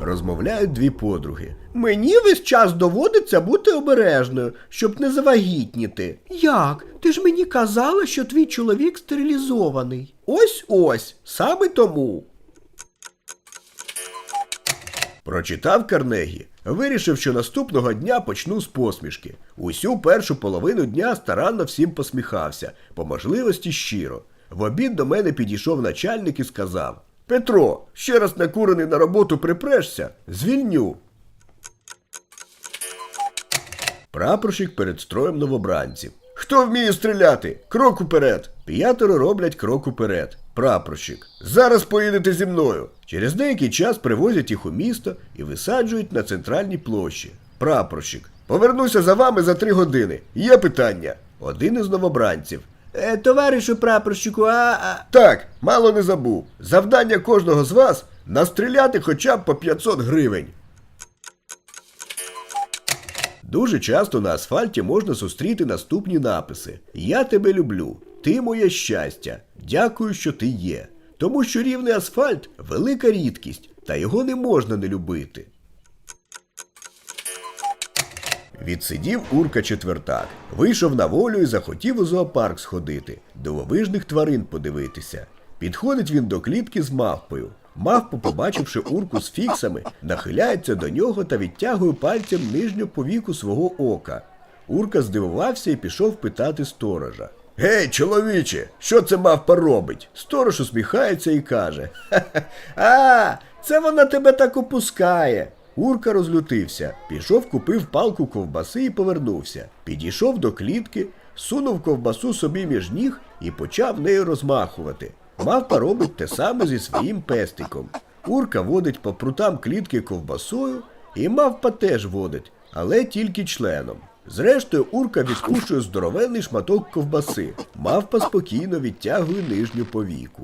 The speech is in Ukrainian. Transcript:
Розмовляють дві подруги. Мені весь час доводиться бути обережною, щоб не завагітніти. Як? Ти ж мені казала, що твій чоловік стерилізований. Ось ось, саме тому. Прочитав Карнегі, вирішив, що наступного дня почну з посмішки. Усю першу половину дня старанно всім посміхався, по можливості щиро. В обід до мене підійшов начальник і сказав: Петро, ще раз накурений на роботу припрешся, звільню. Прапорщик перед строєм новобранців. Хто вміє стріляти? Крок уперед. П'ятеро роблять крок уперед. Прапорщик. Зараз поїдете зі мною. Через деякий час привозять їх у місто і висаджують на центральній площі. Прапорщик. Повернуся за вами за три години. Є питання. Один із новобранців. Е, товаришу прапорщику, а, а. Так, мало не забув. Завдання кожного з вас настріляти хоча б по 500 гривень. Дуже часто на асфальті можна зустріти наступні написи: Я тебе люблю, ти моє щастя, дякую, що ти є. Тому що рівний асфальт велика рідкість, та його не можна не любити. Відсидів Урка четвертак, вийшов на волю і захотів у зоопарк сходити, дивовижних тварин подивитися. Підходить він до клітки з мавпою. Мавпа, побачивши урку з фіксами, нахиляється до нього та відтягує пальцем нижню повіку свого ока. Урка здивувався і пішов питати сторожа. Гей, чоловіче, що це мавпа робить? Сторож усміхається і каже: «Ха-ха, А, це вона тебе так опускає. Урка розлютився, пішов, купив палку ковбаси і повернувся. Підійшов до клітки, сунув ковбасу собі між ніг і почав нею розмахувати. Мавпа робить те саме зі своїм пестиком. Урка водить по прутам клітки ковбасою, і мавпа теж водить, але тільки членом. Зрештою, урка відкушує здоровенний шматок ковбаси. Мавпа спокійно відтягує нижню повіку.